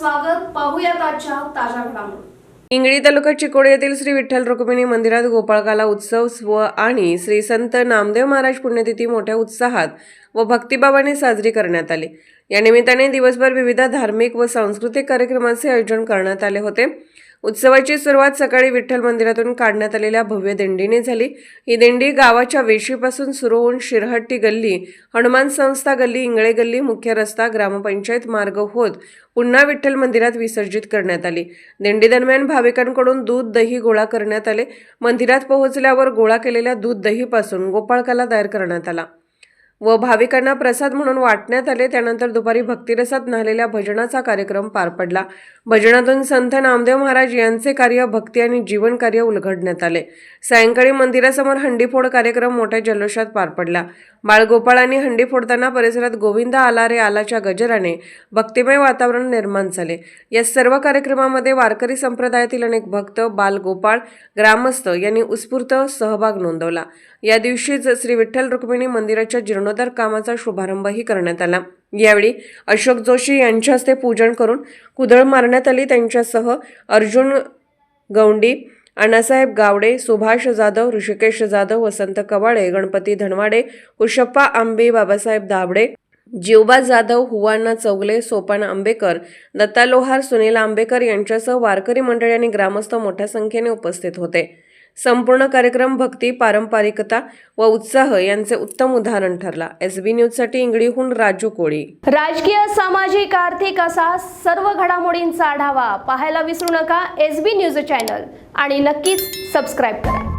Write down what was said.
स्वागत. पाहूयात आजच्या ताज्या घडामोडी. इंगळी तालुका चिकोड येथील श्री विठ्ठल रुक्मिणी मंदिरात गोपाळकाला उत्सव स्व आणि श्री संत नामदेव महाराज पुण्यतिथी मोठ्या उत्साहात व भक्तिभावाने साजरी करण्यात आली. या निमित्ताने दिवसभर विविध धार्मिक व सांस्कृतिक कार्यक्रमांचे आयोजन करण्यात आले होते. उत्सवाची सुरुवात सकाळी विठ्ठल मंदिरातून काढण्यात आलेल्या भव्य दिंडीने झाली. ही दिंडी गावाच्या वेशीपासून सुरू होऊन शिरहट्टी गल्ली हनुमान संस्था गल्ली इंगळे गल्ली मुख्य रस्ता ग्रामपंचायत मार्ग होत पुन्हा विठ्ठल मंदिरात विसर्जित करण्यात आली. दिंडी दरम्यान भाविकांकडून दूध दही गोळा करण्यात आले. मंदिरात पोहोचल्यावर गोळा केलेल्या दूध दहीपासून गोपाळकाला तयार करण्यात आला. व भाविकांना प्रसाद म्हणून वाटण्यात आले. त्यानंतर दुपारी भक्तिरसात न्हालेल्या भजनाचा कार्यक्रम पार पडला. भजनातून संत नामदेव महाराज यांचे कार्य भक्ती आणि जीवन कार्य उलगडण्यात आले. सायंकाळी मंदिरासमोर हंडीफोड कार्यक्रम मोठ्या जल्लोषात पार पडला. बाळगोपाळांनी हंडी फोडताना परिसरात गोविंद आला रे आलाच्या गजराने भक्तिमय वातावरण निर्माण झाले. या सर्व कार्यक्रमामध्ये वारकरी संप्रदायातील अनेक भक्त बालगोपाळ ग्रामस्थ यांनी उत्स्फूर्त सहभाग नोंदवला. या दिवशीच श्री विठ्ठल रुक्मिणी मंदिराच्या जीर्णोद्धार कामाचा शुभारंभही करण्यात आला. यावेळी अशोक जोशी यांच्या हस्ते पूजन करून कुदळ मारण्यात आली. त्यांच्यासह अर्जुन गौंडी अण्णासाहेब गावडे सुभाष जाधव ऋषिकेश जाधव वसंत कवाडे गणपती धनवाडे कुशप्पा आंबे बाबासाहेब दाबडे जीवबा जाधव हुवाना चौगले सोपान आंबेकर दत्ता लोहार सुनील आंबेकर यांच्यासह वारकरी मंडळी आणि ग्रामस्थ मोठ्या संख्येने उपस्थित होते. संपूर्ण कार्यक्रम भक्ती पारंपरिकता व उत्साह यांचे उत्तम उदाहरण ठरला. एस बी न्यूजसाठी इंगळीहून राजू कोळी. राजकीय सामाजिक आर्थिक असा सर्व घडामोडींचा आढावा पाहायला विसरू नका एस बी न्यूज चॅनल आणि नक्कीच सबस्क्राईब करा.